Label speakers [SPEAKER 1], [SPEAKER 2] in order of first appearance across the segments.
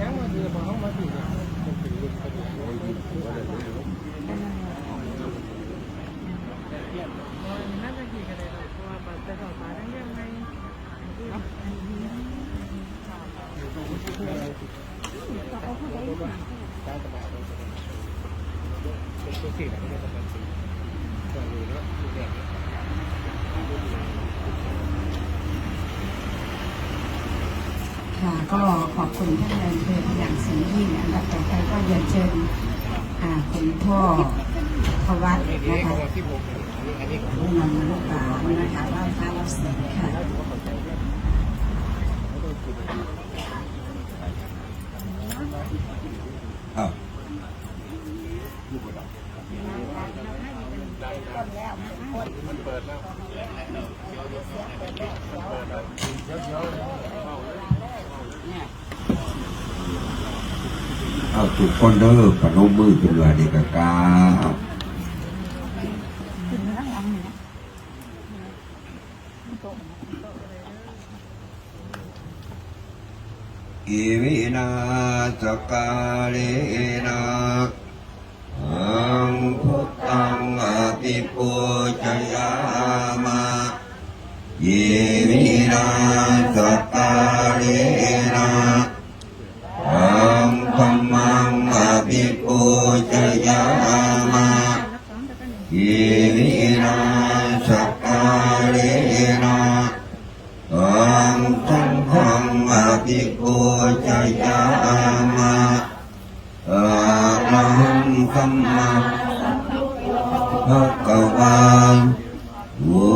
[SPEAKER 1] ยังมาคือพอเขามาถึงเนี่ยมันเป็นเรื่อง ก็
[SPEAKER 2] ขอบ
[SPEAKER 3] คุณท่านนายอำเภอเป็นอย่างสูงยิ่งอันดับต่อไปก็เรียนเชิญคุณพ่อพวัต
[SPEAKER 1] นะ
[SPEAKER 3] คะ
[SPEAKER 1] ว่าที่ผมอันนี้อันนี้
[SPEAKER 3] ผู้นำลูกหลานนะคะเล่าฟ้าเล่าเสียงค่ะ
[SPEAKER 4] อ้าวเเอาทุกคนเด้อพนมมือเป็นวาเด็กกาอิมินาสกาเลนะอังพุทธังอภิปูชยามาอิมิ อภิปูชยามาอิมินาสกกาเลนะอังสังฆังอภิปูชยามาอะระหังสัมมาภะคะวาวุ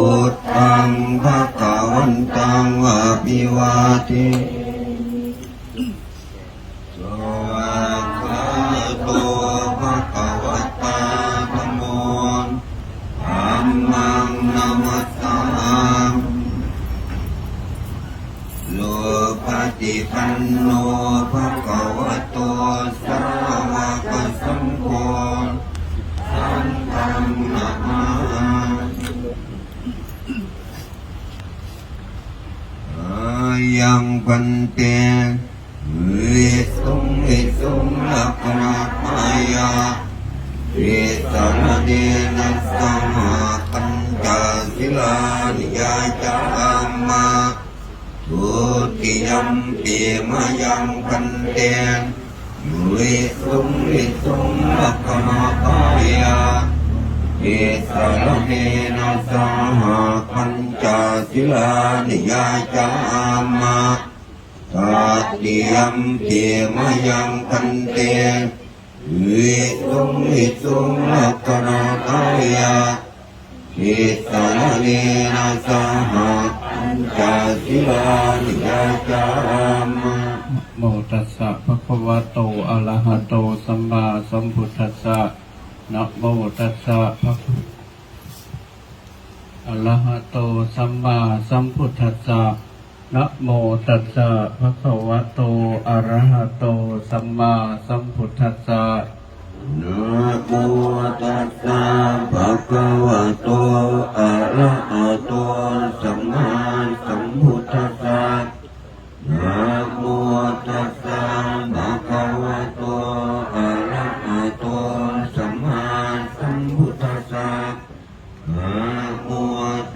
[SPEAKER 4] ธังภะคะวันตังอภิวาเท ภะติปันโนภะคะวะโตสาวกสังโฆสังฆังนะมาอยังปันเตวิสุงวิสุงลักขณะมายาวิสารเนนัสสหปัญจศิลานิยาจามมาทุ ติยมปีมายังพันเตวิสุงวิสุงลักขณะมายาวิสารเนนัสสหปัญจศิลานิยาจามาตัดเตียมเตียมยังพันเตวิสุงวิสุงลักขณาทายาทิสารเนนะสหปั ญจศิลานิยาจามะ
[SPEAKER 5] โมตัสสะภะคะวะโตอะระหะโตสัมมาสัมพุทธัสสะนะโมตัสสะภะคะอะระหะโตสัมมาสัมพุทธัสสะนะโมตัสสะภะคะวะโตอะระหะโตสัมมาสัมพุทธัสสะ
[SPEAKER 4] นะโมตัสสะภะคะวะโต ภะคะ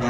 [SPEAKER 4] วะ